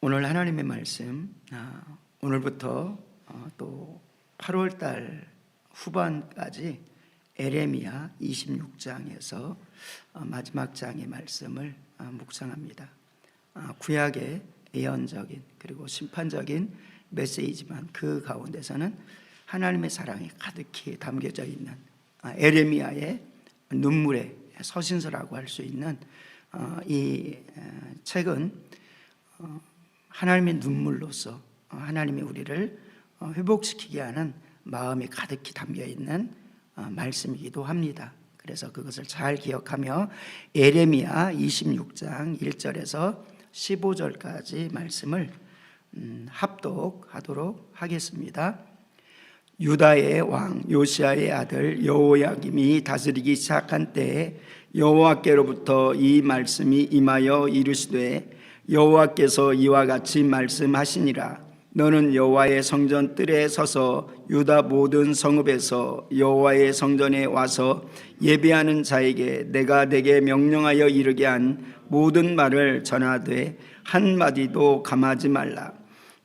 오늘 하나님의 말씀 아, 오늘부터 어, 또 8월 달 후반까지 에레미야 26장에서 어, 마지막 장의 말씀을 아, 묵상합니다. 아, 구약의 예언적인 그리고 심판적인 메시지만 그 가운데서는 하나님의 사랑이 가득히 담겨져 있는 아, 에레미야의 눈물의 서신서라고 할 수 있는 어, 이 에, 책은 어, 하나님의 눈물로서 어, 하나님이 우리를 어, 회복시키게 하는 마음이 가득히 담겨 있는 어, 말씀이기도 합니다. 그래서 그것을 잘 기억하며 에레미야 26장 1절에서 15절까지 말씀을 음, 합독하도록 하겠습니다. 유다의 왕 요시아의 아들 여호야김이 다스리기 시작한 때에 여호와께로부터 이 말씀이 임하여 이르시되 여호와께서 이와 같이 말씀하시니라. 너는 여호와의 성전 뜰에 서서 유다 모든 성읍에서 여호와의 성전에 와서 예배하는 자에게 내가 내게 명령하여 이르게 한 모든 말을 전하되 한 마디도 감하지 말라.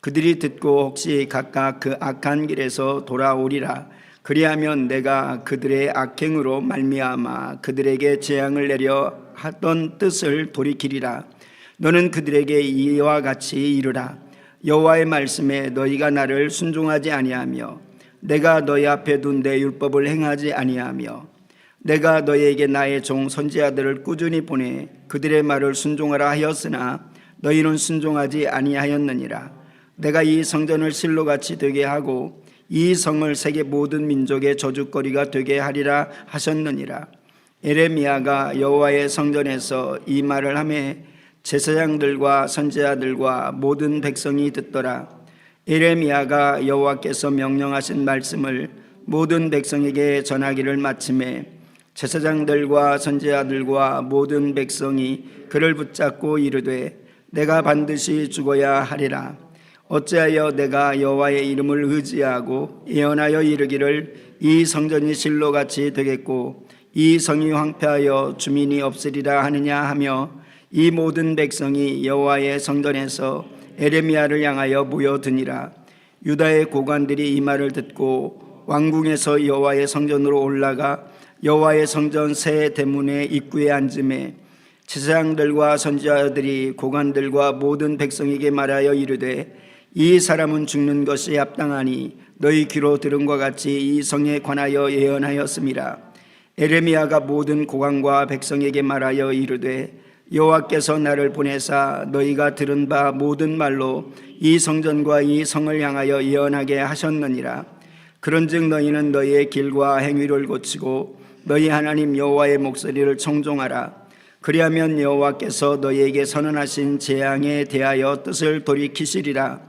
그들이 듣고 혹시 각각 그 악한 길에서 돌아오리라. 그리하면 내가 그들의 악행으로 말미암아 그들에게 재앙을 내려 하던 뜻을 돌이키리라 너는 그들에게 이와 같이 이르라. 여호와의 말씀에 너희가 나를 순종하지 아니하며 내가 너희 앞에 둔 내 율법을 행하지 아니하며 내가 너희에게 나의 종 선지자들을 꾸준히 보내 그들의 말을 순종하라 하였으나 너희는 순종하지 아니하였느니라. 내가 이 성전을 실로같이 되게 하고 이 성을 세계 모든 민족의 저주거리가 되게 하리라 하셨느니라. 에레미야가 여호와의 성전에서 이 말을 하매 제사장들과 선지자들과 모든 백성이 듣더라. 에레미야가 여호와께서 명령하신 말씀을 모든 백성에게 전하기를 마침에 제사장들과 선지자들과 모든 백성이 그를 붙잡고 이르되 내가 반드시 죽어야 하리라. 어찌하여 내가 여호와의 이름을 의지하고 예언하여 이르기를 이 성전이 실로같이 되겠고 이 성이 황폐하여 주민이 없으리라 하느냐 하며 이 모든 백성이 여호와의 성전에서 에레미야를 향하여 모여드니라. 유다의 고관들이 이 말을 듣고 왕궁에서 여호와의 성전으로 올라가 여호와의 성전 새 대문의 입구에 앉음에 제사장들과 선지자들이 고관들과 모든 백성에게 말하여 이르되 이 사람은 죽는 것이 합당하니 너희 귀로 들은 것 같이 이 성에 관하여 예언하였음이라 에레미야가 모든 고관과 백성에게 말하여 이르되 여호와께서 나를 보내사 너희가 들은 바 모든 말로 이 성전과 이 성을 향하여 예언하게 하셨느니라. 그런즉 너희는 너희의 길과 행위를 고치고 너희 하나님 여호와의 목소리를 청종하라. 그리하면 여호와께서 너희에게 선언하신 재앙에 대하여 뜻을 돌이키시리라.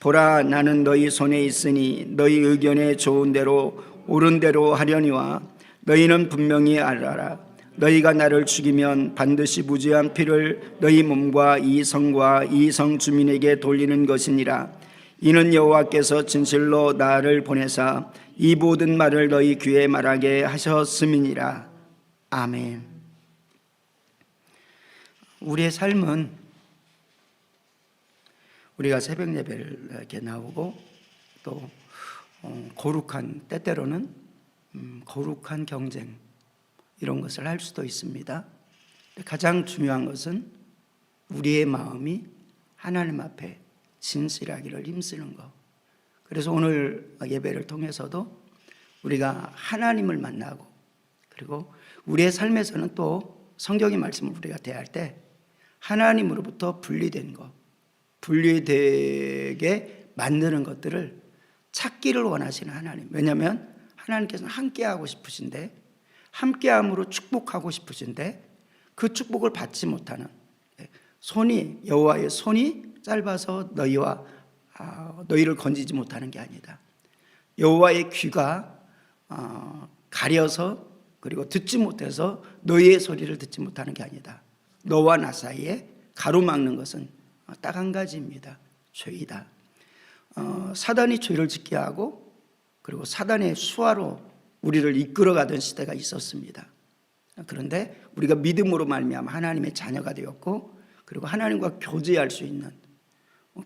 보라 나는 너희 손에 있으니 너희 의견에 좋은 대로 옳은 대로 하려니와 너희는 분명히 알아라 너희가 나를 죽이면 반드시 무죄한 피를 너희 몸과 이 성과 이 성 주민에게 돌리는 것이니라. 이는 여호와께서 진실로 나를 보내사 이 모든 말을 너희 귀에 말하게 하셨음이니라. 아멘. 우리의 삶은 우리가 새벽 예배를 이렇게 나오고 또 어, 거룩한 때때로는 음, 거룩한 경쟁 이런 것을 할 수도 있습니다. 가장 중요한 것은 우리의 마음이 하나님 앞에 진실하기를 힘쓰는 것. 그래서 오늘 예배를 통해서도 우리가 하나님을 만나고 그리고 우리의 삶에서는 또 성경의 말씀을 우리가 대할 때 하나님으로부터 분리된 것, 분리되게 만드는 것들을 찾기를 원하시는 하나님. 왜냐하면 하나님께서는 함께하고 싶으신데 함께함으로 축복하고 싶으신데 그 축복을 받지 못하는 예, 손이 여호와의 손이 짧아서 너희와 아, 너희를 건지지 못하는 게 아니다. 여호와의 귀가 어, 가려서 그리고 듣지 못해서 너희의 소리를 듣지 못하는 게 아니다. 너와 나 사이에 가로막는 것은 딱 한 가지입니다. 죄이다. 어, 사단이 죄를 짓게 하고 그리고 사단의 수화로 우리를 이끌어가던 시대가 있었습니다. 그런데 우리가 믿음으로 말미암아 하나님의 자녀가 되었고 그리고 하나님과 교제할 수 있는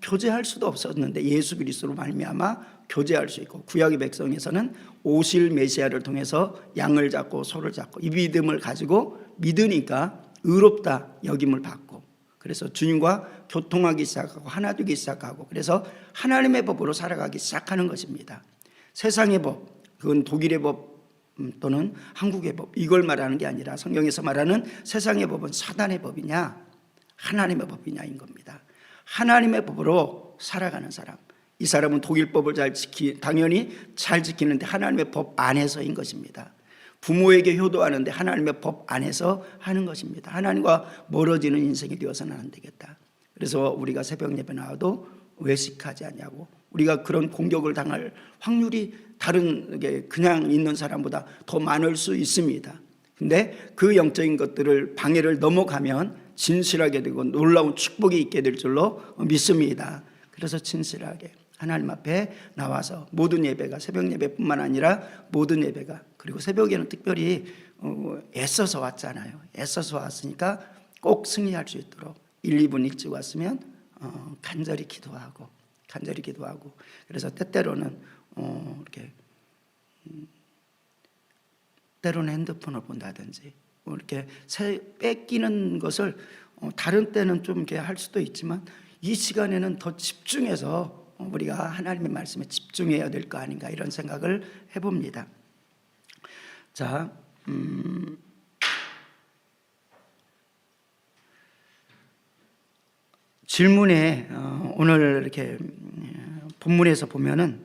교제할 수도 없었는데 예수 그리스도로 말미암아 교제할 수 있고 구약의 백성에서는 오실 메시아를 통해서 양을 잡고 소를 잡고 이 믿음을 가지고 믿으니까 의롭다 여김을 받고 그래서 주님과 교통하기 시작하고 하나 되기 시작하고 그래서 하나님의 법으로 살아가기 시작하는 것입니다. 세상의 법 그건 독일의 법 음, 또는 한국의 법 이걸 말하는 게 아니라 성경에서 말하는 세상의 법은 사단의 법이냐 하나님의 법이냐인 겁니다. 하나님의 법으로 살아가는 사람. 이 사람은 독일 법을 잘 지키 당연히 잘 지키는데 하나님의 법 안에서인 것입니다. 부모에게 효도하는데 하나님의 법 안에서 하는 것입니다. 하나님과 멀어지는 인생이 되어서는 안 되겠다. 그래서 우리가 새벽 예배 나와도 외식하지 않냐고 우리가 그런 공격을 당할 확률이 다른 게 그냥 있는 사람보다 더 많을 수 있습니다. 근데 그 영적인 것들을 방해를 넘어가면 진실하게 되고 놀라운 축복이 있게 될 줄로 믿습니다. 그래서 진실하게 하나님 앞에 나와서 모든 예배가 새벽 예배뿐만 아니라 모든 예배가 그리고 새벽에는 특별히 어, 애써서 왔잖아요. 애써서 왔으니까 꼭 승리할 수 있도록 1, 2분 일찍 왔으면 어, 간절히 기도하고 간절히 기도하고 그래서 때때로는 어, 이렇게 음, 때로는 핸드폰을 본다든지 뭐 이렇게 새- 뺏기는 것을 어, 다른 때는 좀 이렇게 할 수도 있지만 이 시간에는 더 집중해서 어, 우리가 하나님의 말씀에 집중해야 될 거 아닌가 이런 생각을 해봅니다. 자, 음, 질문에 어, 오늘 이렇게 음, 본문에서 보면은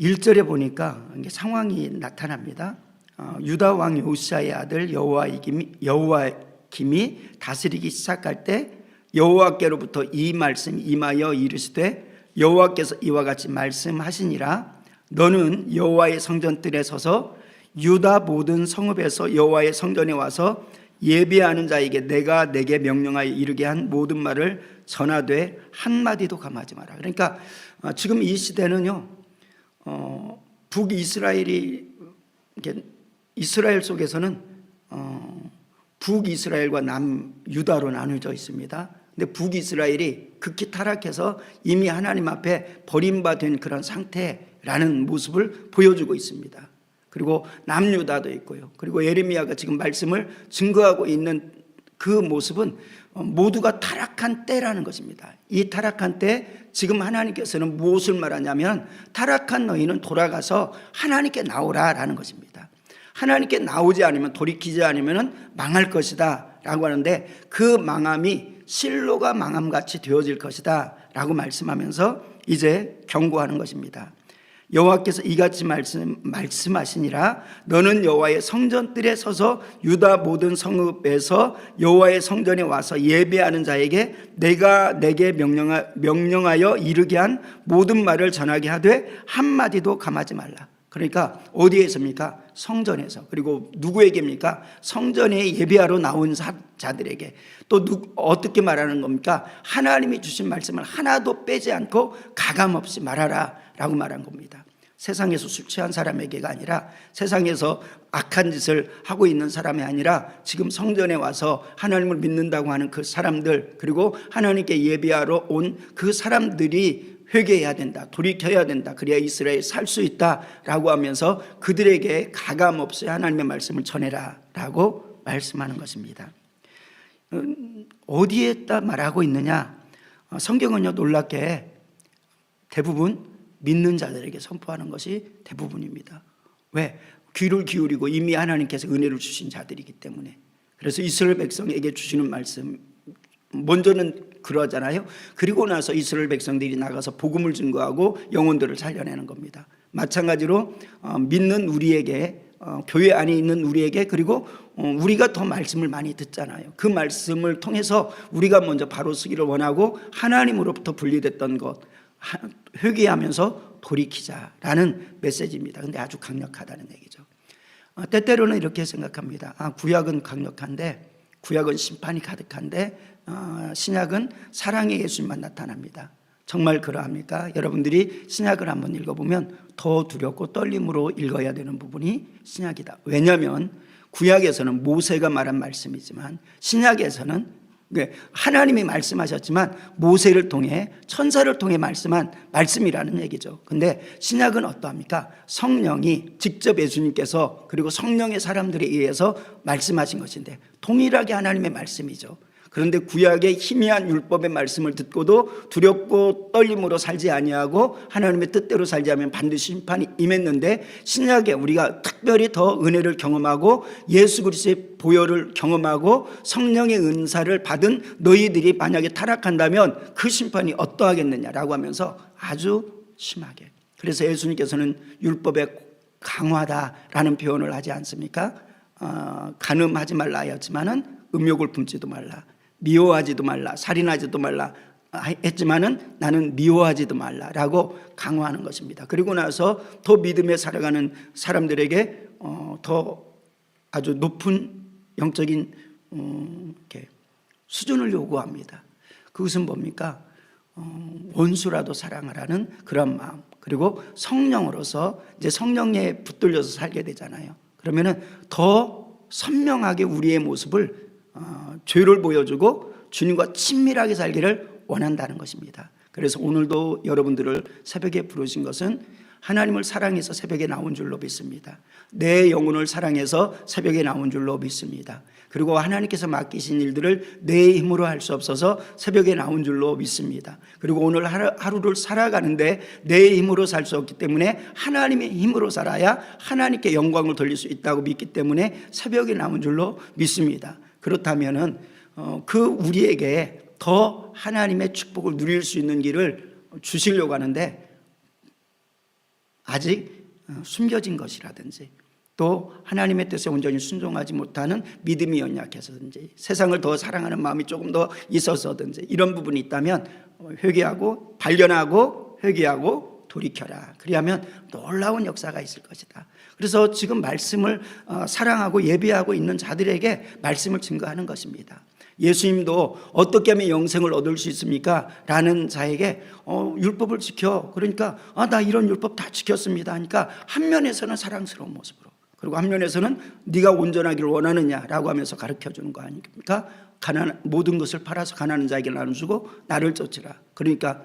1절에 보니까 상황이 나타납니다. 어, 유다 왕 요시아의 아들 여호와김이 여호와 김이 다스리기 시작할 때 여호와께로부터 이 말씀이 임하여 이르시되 여호와께서 이와 같이 말씀하시니라 너는 여호와의 성전뜰에 서서 유다 모든 성읍에서 여호와의 성전에 와서 예배하는 자에게 내가 내게 명령하여 이르게 한 모든 말을 전하되 한 마디도 감하지 마라. 그러니까 어, 지금 이 시대는요. 어, 북이스라엘이 이스라엘 속에서는 어, 북이스라엘과 남유다로 나누어져 있습니다. 근데 북이스라엘이 극히 타락해서 이미 하나님 앞에 버림받은 그런 상태라는 모습을 보여주고 있습니다. 그리고 남유다도 있고요. 그리고 예레미야가 지금 말씀을 증거하고 있는 그 모습은 어, 모두가 타락한 때라는 것입니다. 이 타락한 때 지금 하나님께서는 무엇을 말하냐면 타락한 너희는 돌아가서 하나님께 나오라라는 것입니다. 하나님께 나오지 않으면 돌이키지 않으면 망할 것이다 라고 하는데 그 망함이 실로가 망함같이 되어질 것이다 라고 말씀하면서 이제 경고하는 것입니다. 여호와께서 이같이 말씀 말씀하시니라 너는 여호와의 성전뜰에 서서 유다 모든 성읍에서 여호와의 성전에 와서 예배하는 자에게 내가 내게 명령하, 명령하여 이르게 한 모든 말을 전하게 하되 한 마디도 감하지 말라. 그러니까 어디에 있습니까? 성전에서. 그리고 누구에게입니까? 성전에 예배하러 나온 사- 자들에게. 또 누, 어떻게 말하는 겁니까? 하나님이 주신 말씀을 하나도 빼지 않고 가감 없이 말하라 라고 말한 겁니다. 세상에서 술 취한 사람에게가 아니라 세상에서 악한 짓을 하고 있는 사람이 아니라 지금 성전에 와서 하나님을 믿는다고 하는 그 사람들 그리고 하나님께 예배하러 온 그 사람들이 회개해야 된다. 돌이켜야 된다. 그래야 이스라엘 살 수 있다라고 하면서 그들에게 가감 없이 하나님의 말씀을 전해라라고 말씀하는 것입니다. 음, 어디에다 말하고 있느냐? 어, 성경은요 놀랍게 대부분 믿는 자들에게 선포하는 것이 대부분입니다. 왜? 귀를 기울이고 이미 하나님께서 은혜를 주신 자들이기 때문에. 그래서 이스라엘 백성에게 주시는 말씀 먼저는 그러잖아요. 그리고 나서 이스라엘 백성들이 나가서 복음을 증거하고 영혼들을 살려내는 겁니다. 마찬가지로 어, 믿는 우리에게 어, 교회 안에 있는 우리에게 그리고 어, 우리가 더 말씀을 많이 듣잖아요. 그 말씀을 통해서 우리가 먼저 바로 서기를 원하고 하나님으로부터 분리됐던 것 하- 회개하면서 돌이키자라는 메시지입니다. 근데 아주 강력하다는 얘기죠. 어, 때때로는 이렇게 생각합니다. 아, 구약은 강력한데 구약은 심판이 가득한데 어, 신약은 사랑의 예수님만 나타납니다. 정말 그러합니까? 여러분들이 신약을 한번 읽어보면 더 두렵고 떨림으로 읽어야 되는 부분이 신약이다. 왜냐하면 구약에서는 모세가 말한 말씀이지만 신약에서는 하나님이 말씀하셨지만 모세를 통해 천사를 통해 말씀한 말씀이라는 얘기죠. 근데 신약은 어떠합니까? 성령이 직접 예수님께서 그리고 성령의 사람들에 의해서 말씀하신 것인데 동일하게 하나님의 말씀이죠. 그런데 구약의 희미한 율법의 말씀을 듣고도 두렵고 떨림으로 살지 아니하고 하나님의 뜻대로 살지 않으면 반드시 심판이 임했는데 신약에 우리가 특별히 더 은혜를 경험하고 예수 그리스도의 보혈을 경험하고 성령의 은사를 받은 너희들이 만약에 타락한다면 그 심판이 어떠하겠느냐라고 하면서 아주 심하게 그래서 예수님께서는 율법의 강화다라는 표현을 하지 않습니까? 어, 간음하지 말라 하였지만은 음욕을 품지도 말라 미워하지도 말라 살인하지도 말라 했지만은 나는 미워하지도 말라라고 강화하는 것입니다. 그리고 나서 더 믿음에 살아가는 사람들에게 어, 더 아주 높은 영적인 음, 이렇게 수준을 요구합니다. 그것은 뭡니까? 어, 원수라도 사랑하라는 그런 마음. 그리고 성령으로서 이제 성령에 붙들려서 살게 되잖아요. 그러면은 더 선명하게 우리의 모습을 어, 죄를 보여주고 주님과 친밀하게 살기를 원한다는 것입니다. 그래서 오늘도 여러분들을 새벽에 부르신 것은 하나님을 사랑해서 새벽에 나온 줄로 믿습니다. 내 영혼을 사랑해서 새벽에 나온 줄로 믿습니다. 그리고 하나님께서 맡기신 일들을 내 힘으로 할 수 없어서 새벽에 나온 줄로 믿습니다. 그리고 오늘 하루, 를 살아가는데 내 힘으로 살 수 없기 때문에 하나님의 힘으로 살아야 하나님께 영광을 돌릴 수 있다고 믿기 때문에 새벽에 나온 줄로 믿습니다. 그렇다면은 어, 그 우리에게 더 하나님의 축복을 누릴 수 있는 길을 주시려고 하는데 아직 어, 숨겨진 것이라든지 또 하나님의 뜻에 온전히 순종하지 못하는 믿음이 연약해서든지 세상을 더 사랑하는 마음이 조금 더 있어서든지 이런 부분이 있다면 회개하고 발견하고 회개하고 돌이켜라. 그리하면 놀라운 역사가 있을 것이다. 그래서 지금 말씀을 어, 사랑하고 예배하고 있는 자들에게 말씀을 증거하는 것입니다. 예수님도 어떻게 하면 영생을 얻을 수 있습니까? 라는 자에게 어, 율법을 지켜. 그러니까 아, 나 이런 율법 다 지켰습니다. 하니까 한 면에서는 사랑스러운 모습으로 그리고 한 면에서는 네가 온전하기를 원하느냐라고 하면서 가르쳐 주는 거 아닙니까? 가난 모든 것을 팔아서 가난한 자에게 나눠주고 나를 쫓으라. 그러니까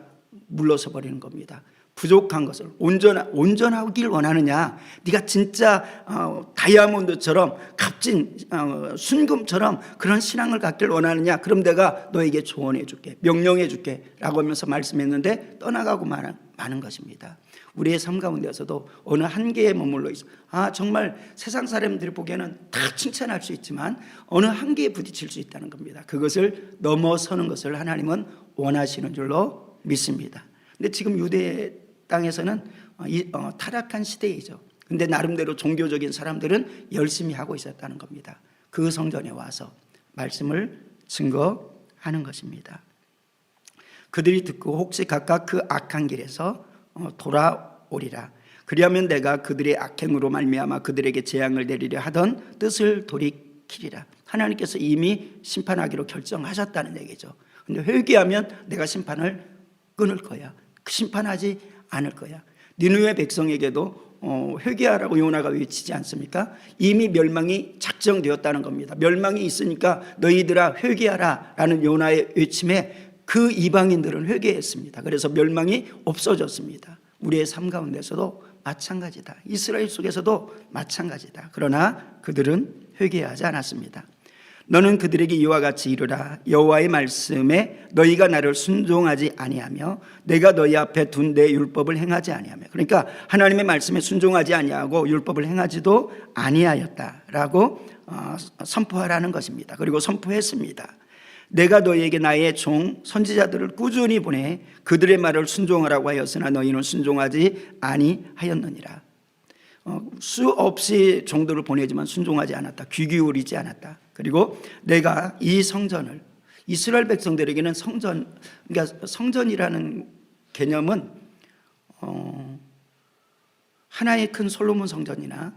물러서 버리는 겁니다. 부족한 것을 온전 온전하길 원하느냐? 네가 진짜 어, 다이아몬드처럼 값진 어, 순금처럼 그런 신앙을 갖길 원하느냐? 그럼 내가 너에게 조언해 줄게, 명령해 줄게라고 하면서 말씀했는데 떠나가고 마는, 마는 것입니다. 우리의 삶 가운데서도 어느 한계에 머물러 있어. 아 정말 세상 사람들이 보기에는 다 칭찬할 수 있지만 어느 한계에 부딪힐 수 있다는 겁니다. 그것을 넘어서는 것을 하나님은 원하시는 줄로 믿습니다. 근데 지금 유대 땅에서는 어, 이, 어, 타락한 시대이죠. 근데 나름대로 종교적인 사람들은 열심히 하고 있었다는 겁니다. 그 성전에 와서 말씀을 증거하는 것입니다. 그들이 듣고 혹시 각각 그 악한 길에서 어, 돌아오리라. 그리하면 내가 그들의 악행으로 말미암아 그들에게 재앙을 내리려 하던 뜻을 돌이키리라. 하나님께서 이미 심판하기로 결정하셨다는 얘기죠. 근데 회개하면 내가 심판을 끊을 거야. 그 심판하지 않을 거야. 니누의 백성에게도 어, 회개하라고 요나가 외치지 않습니까? 이미 멸망이 작정되었다는 겁니다. 멸망이 있으니까 너희들아 회개하라라는 요나의 외침에 그 이방인들은 회개했습니다. 그래서 멸망이 없어졌습니다. 우리의 삶 가운데서도 마찬가지다. 이스라엘 속에서도 마찬가지다. 그러나 그들은 회개하지 않았습니다. 너는 그들에게 이와 같이 이르라 여호와의 말씀에 너희가 나를 순종하지 아니하며 내가 너희 앞에 둔 내 율법을 행하지 아니하며 그러니까 하나님의 말씀에 순종하지 아니하고 율법을 행하지도 아니하였다라고 어, 선포하라는 것입니다. 그리고 선포했습니다. 내가 너희에게 나의 종 선지자들을 꾸준히 보내 그들의 말을 순종하라고 하였으나 너희는 순종하지 아니하였느니라. 어, 수없이 종들을 보내지만 순종하지 않았다. 귀 기울이지 않았다. 그리고 내가 이 성전을 이스라엘 백성들에게는 성전 그러니까 성전이라는 개념은 어, 하나의 큰 솔로몬 성전이나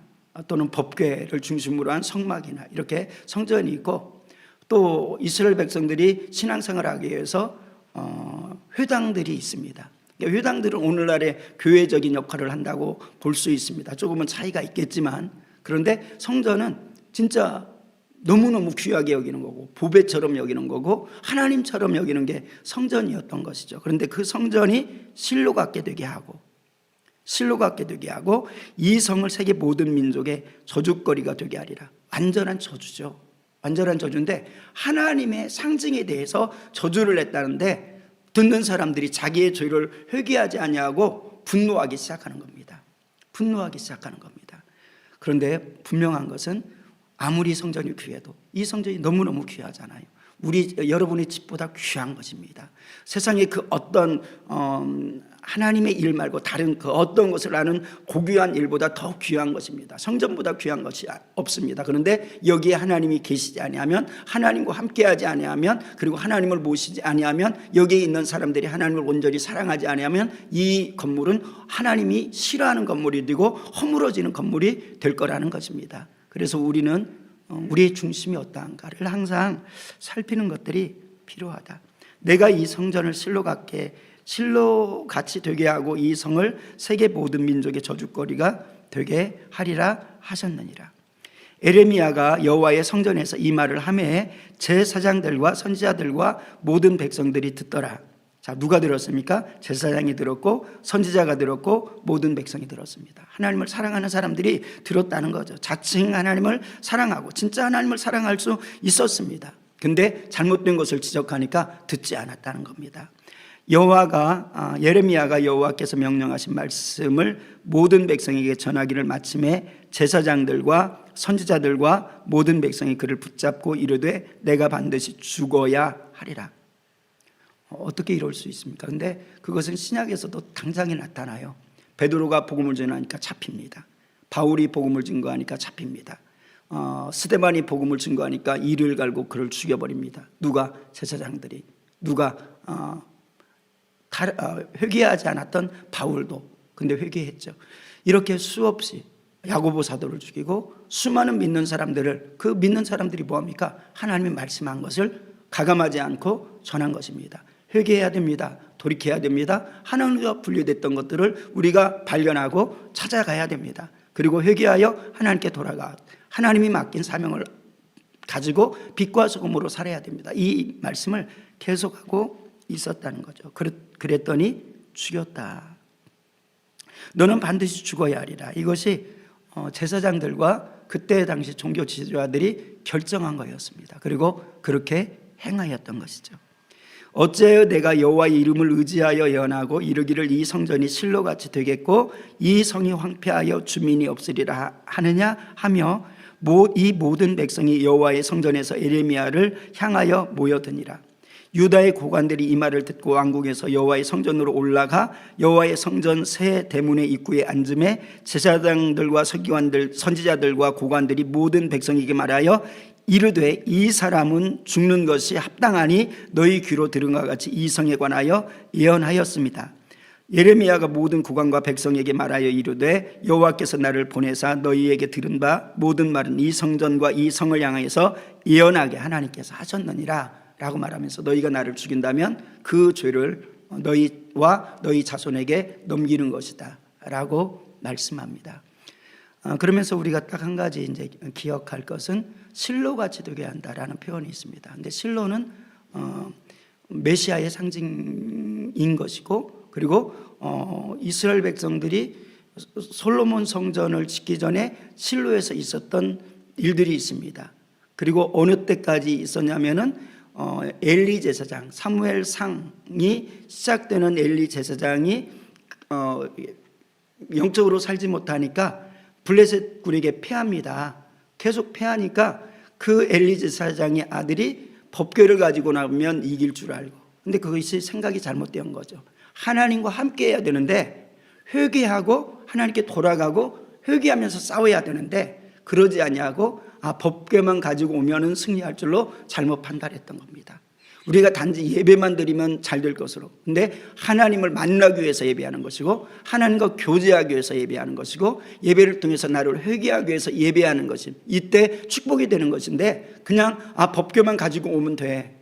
또는 법궤를 중심으로 한 성막이나 이렇게 성전이 있고 또 이스라엘 백성들이 신앙생활하기 위해서 어, 회당들이 있습니다. 그러니까 회당들은 오늘날의 교회적인 역할을 한다고 볼 수 있습니다. 조금은 차이가 있겠지만 그런데 성전은 진짜 너무너무 귀하게 여기는 거고 보배처럼 여기는 거고 하나님처럼 여기는 게 성전이었던 것이죠. 그런데 그 성전이 실로 갖게 되게 하고 실로 갖게 되게 하고 이 성을 세계 모든 민족의 저주거리가 되게 하리라. 완전한 저주죠. 완전한 저주인데 하나님의 상징에 대해서 저주를 했다는데 듣는 사람들이 자기의 죄를 회개하지 아니하고 분노하기 시작하는 겁니다. 분노하기 시작하는 겁니다. 그런데 분명한 것은 아무리 성전이 귀해도 이 성전이 너무너무 귀하잖아요. 우리 여러분의 집보다 귀한 것입니다. 세상에 그 어떤 어, 하나님의 일 말고 다른 그 어떤 것을 아는 고귀한 일보다 더 귀한 것입니다. 성전보다 귀한 것이 없습니다. 그런데 여기에 하나님이 계시지 아니하면 하나님과 함께하지 아니하면 그리고 하나님을 모시지 아니하면 여기에 있는 사람들이 하나님을 온전히 사랑하지 아니하면 이 건물은 하나님이 싫어하는 건물이 되고 허물어지는 건물이 될 거라는 것입니다. 그래서 우리는 어, 우리의 중심이 어떠한가를 항상 살피는 것들이 필요하다. 내가 이 성전을 실로 갖게 실로 같이 되게 하고 이 성을 세계 모든 민족의 저주거리가 되게 하리라 하셨느니라. 에레미야가 여호와의 성전에서 이 말을 하매 제사장들과 선지자들과 모든 백성들이 듣더라. 자, 누가 들었습니까? 제사장이 들었고 선지자가 들었고 모든 백성이 들었습니다. 하나님을 사랑하는 사람들이 들었다는 거죠. 자칭 하나님을 사랑하고 진짜 하나님을 사랑할 수 있었습니다. 근데 잘못된 것을 지적하니까 듣지 않았다는 겁니다. 여호와가 아, 예레미야가 여호와께서 명령하신 말씀을 모든 백성에게 전하기를 마침에 제사장들과 선지자들과 모든 백성이 그를 붙잡고 이르되 내가 반드시 죽어야 하리라. 어떻게 이럴 수 있습니까? 근데 그것은 신약에서도 당장에 나타나요. 베드로가 복음을 전하니까 잡힙니다. 바울이 복음을 증거하니까 잡힙니다. 어, 스데반이 복음을 증거하니까 이를 갈고 그를 죽여버립니다. 누가 제사장들이 누가 어, 다, 어, 회개하지 않았던 바울도 근데 회개했죠. 이렇게 수없이 야고보 사도를 죽이고 수많은 믿는 사람들을 그 믿는 사람들이 뭐합니까? 하나님이 말씀한 것을 가감하지 않고 전한 것입니다. 회개해야 됩니다. 돌이켜야 됩니다. 하나님과 분리됐던 것들을 우리가 발견하고 찾아가야 됩니다. 그리고 회개하여 하나님께 돌아가 하나님이 맡긴 사명을 가지고 빛과 소금으로 살아야 됩니다. 이 말씀을 계속하고 있었다는 거죠. 그 랬더니 죽였다. 너는 반드시 죽어야 하리라. 이것이 어, 제사장들과 그때 당시 종교 지도자들이 결정한 거였습니다. 그리고 그렇게 행하였던 것이죠. 어째여 내가 여호와의 이름을 의지하여 연하고 이르기를 이 성전이 실로같이 되겠고 이 성이 황폐하여 주민이 없으리라 하느냐 하며 이 모든 백성이 여호와의 성전에서 에레미야를 향하여 모여드니라 유다의 고관들이 이 말을 듣고 왕궁에서 여호와의 성전으로 올라가 여호와의 성전 새 대문의 입구에 앉음에 제사장들과 서기관들 선지자들과 고관들이 모든 백성에게 말하여 이르되 이 사람은 죽는 것이 합당하니 너희 귀로 들은 것 같이 이 성에 관하여 예언하였습니다. 예레미야가 모든 국왕과 백성에게 말하여 이르되 여호와께서 나를 보내사 너희에게 들은 바 모든 말은 이 성전과 이 성을 향하여서 예언하게 하나님께서 하셨느니라 라고 말하면서 너희가 나를 죽인다면 그 죄를 너희와 너희 자손에게 넘기는 것이다 라고 말씀합니다. 어, 그러면서 우리가 딱 한 가지 이제 기억할 것은 실로 같이 되게 한다라는 표현이 있습니다. 근데 실로는 어, 메시아의 상징인 것이고 그리고 어, 이스라엘 백성들이 솔로몬 성전을 짓기 전에 실로에서 있었던 일들이 있습니다. 그리고 어느 때까지 있었냐면은 어, 엘리 제사장 사무엘 상이 시작되는 엘리 제사장이 어, 영적으로 살지 못하니까 블레셋 군에게 패합니다. 계속 패하니까 그 엘리 제사장의 아들이 법궤를 가지고 나면 이길 줄 알고 근데 그것이 생각이 잘못된 거죠. 하나님과 함께 해야 되는데 회개하고 하나님께 돌아가고 회개하면서 싸워야 되는데 그러지 아니하고 아 법궤만 가지고 오면은 승리할 줄로 잘못 판단했던 겁니다. 우리가 단지 예배만 드리면 잘 될 것으로. 근데 하나님을 만나기 위해서 예배하는 것이고 하나님과 교제하기 위해서 예배하는 것이고 예배를 통해서 나를 회개하기 위해서 예배하는 것이 이때 축복이 되는 것인데 그냥 아 법궤만 가지고 오면 돼.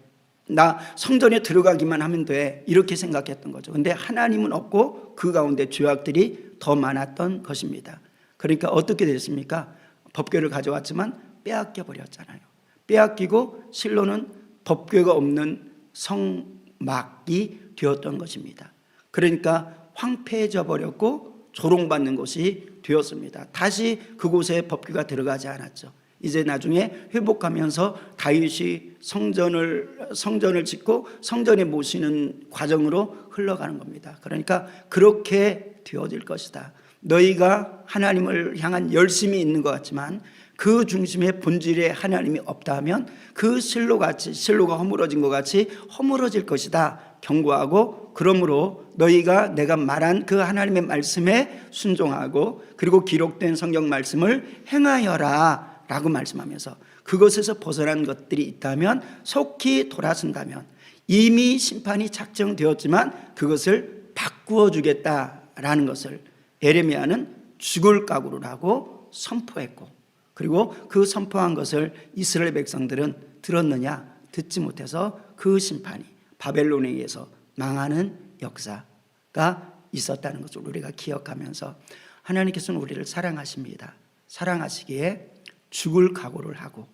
나 성전에 들어가기만 하면 돼. 이렇게 생각했던 거죠. 근데 하나님은 없고 그 가운데 죄악들이 더 많았던 것입니다. 그러니까 어떻게 됐습니까? 법궤를 가져왔지만 빼앗겨 버렸잖아요. 빼앗기고 실로는 법궤가 없는 성막이 되었던 것입니다. 그러니까 황폐해져 버렸고 조롱받는 곳이 되었습니다. 다시 그곳에 법궤가 들어가지 않았죠. 이제 나중에 회복하면서 다윗이 성전을 성전을 짓고 성전에 모시는 과정으로 흘러가는 겁니다. 그러니까 그렇게 되어질 것이다. 너희가 하나님을 향한 열심이 있는 것 같지만 그 중심에 본질에 하나님이 없다 하면 그 실로 같이 실로가 허물어진 것 같이 허물어질 것이다. 경고하고 그러므로 너희가 내가 말한 그 하나님의 말씀에 순종하고 그리고 기록된 성경 말씀을 행하여라 라고 말씀하면서 그것에서 벗어난 것들이 있다면 속히 돌아선다면 이미 심판이 작정되었지만 그것을 바꾸어 주겠다라는 것을 에레미야는 죽을 각오를 하고 선포했고 그리고 그 선포한 것을 이스라엘 백성들은 들었느냐 듣지 못해서 그 심판이 바벨론에 의해서 망하는 역사가 있었다는 것을 우리가 기억하면서 하나님께서는 우리를 사랑하십니다. 사랑하시기에 죽을 각오를 하고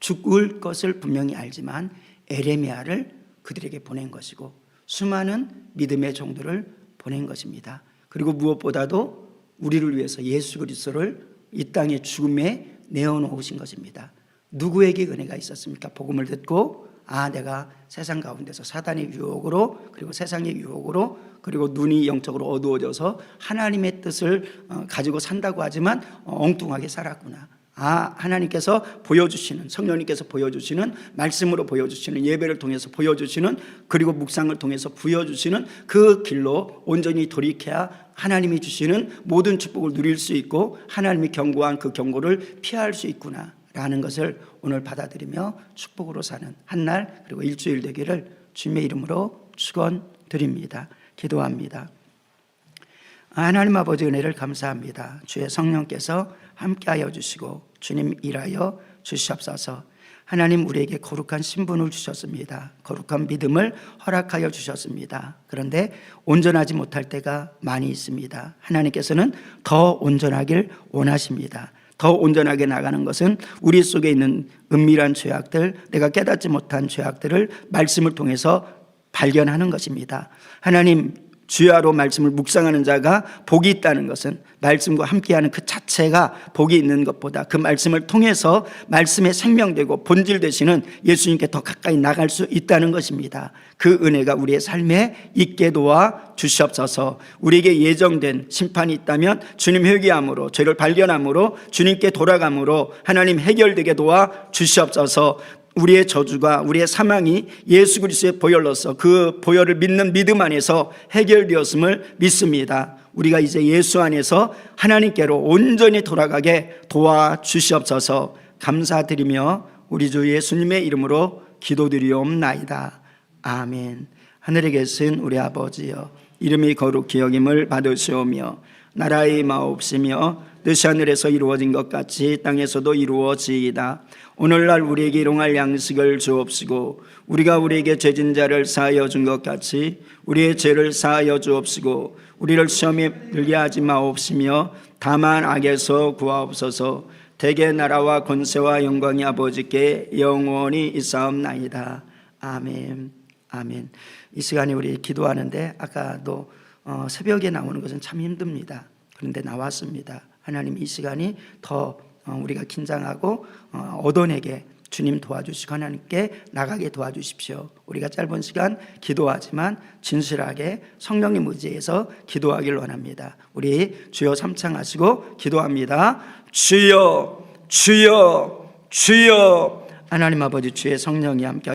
죽을 것을 분명히 알지만 에레미야를 그들에게 보낸 것이고 수많은 믿음의 종들을 보낸 것입니다. 그리고 무엇보다도 우리를 위해서 예수 그리스도를 이 땅의 죽음에 내어놓으신 것입니다. 누구에게 은혜가 있었습니까? 복음을 듣고 아 내가 세상 가운데서 사단의 유혹으로 그리고 세상의 유혹으로 그리고 눈이 영적으로 어두워져서 하나님의 뜻을 어, 가지고 산다고 하지만 어, 엉뚱하게 살았구나. 아, 하나님께서 보여주시는, 성령님께서 보여주시는, 말씀으로 보여주시는, 예배를 통해서 보여주시는, 그리고 묵상을 통해서 부여주시는 그 길로 온전히 돌이켜야 하나님이 주시는 모든 축복을 누릴 수 있고 하나님이 경고한 그 경고를 피할 수 있구나. 라는 것을 오늘 받아들이며 축복으로 사는 한 날 그리고 일주일 되기를 주님의 이름으로 축원드립니다. 기도합니다. 하나님 아버지 은혜를 감사합니다. 주의 성령께서 함께하여 주시고 주님 일하여 주시옵소서. 하나님 우리에게 거룩한 신분을 주셨습니다. 거룩한 믿음을 허락하여 주셨습니다. 그런데 온전하지 못할 때가 많이 있습니다. 하나님께서는 더 온전하길 원하십니다. 더 온전하게 나가는 것은 우리 속에 있는 은밀한 죄악들, 내가 깨닫지 못한 죄악들을 말씀을 통해서 발견하는 것입니다. 하나님 주야로 말씀을 묵상하는 자가 복이 있다는 것은 말씀과 함께하는 그 자체가 복이 있는 것보다 그 말씀을 통해서 말씀에 생명되고 본질 되시는 예수님께 더 가까이 나갈 수 있다는 것입니다. 그 은혜가 우리의 삶에 있게 도와 주시옵소서. 우리에게 예정된 심판이 있다면 주님 회개함으로 죄를 발견함으로 주님께 돌아감으로 하나님 해결되게 도와 주시옵소서. 우리의 저주가 우리의 사망이 예수 그리스도의 보혈로서 그 보혈을 믿는 믿음 안에서 해결되었음을 믿습니다. 우리가 이제 예수 안에서 하나님께로 온전히 돌아가게 도와 주시옵소서 감사드리며 우리 주 예수님의 이름으로 기도드리옵나이다. 아멘. 하늘에 계신 우리 아버지여 이름이 거룩히 여김을 받으시오며 나라의 마옵시며 뜻이 하늘에서 이루어진 것 같이 땅에서도 이루어지이다. 오늘날 우리에게 일용할 양식을 주옵시고 우리가 우리에게 죄진 자를 사하여 준 것 같이 우리의 죄를 사하여 주옵시고 우리를 시험에 들게 하지 마옵시며 다만 악에서 구하옵소서 대개 나라와 권세와 영광이 아버지께 영원히 있사옵나이다. 아멘. 아멘. 이 시간에 우리 기도하는데 아까도 어, 새벽에 나오는 것은 참 힘듭니다. 그런데 나왔습니다. 하나님 이 시간이 더 어, 우리가 긴장하고 어, 얻어내게 주님 도와주시고 하나님께 나가게 도와주십시오. 우리가 짧은 시간 기도하지만 진실하게 성령님 의지해서 기도하길 원합니다. 우리 주여 삼창하시고 기도합니다. 주여 주여 주여 하나님 아버지 주의 성령이 함께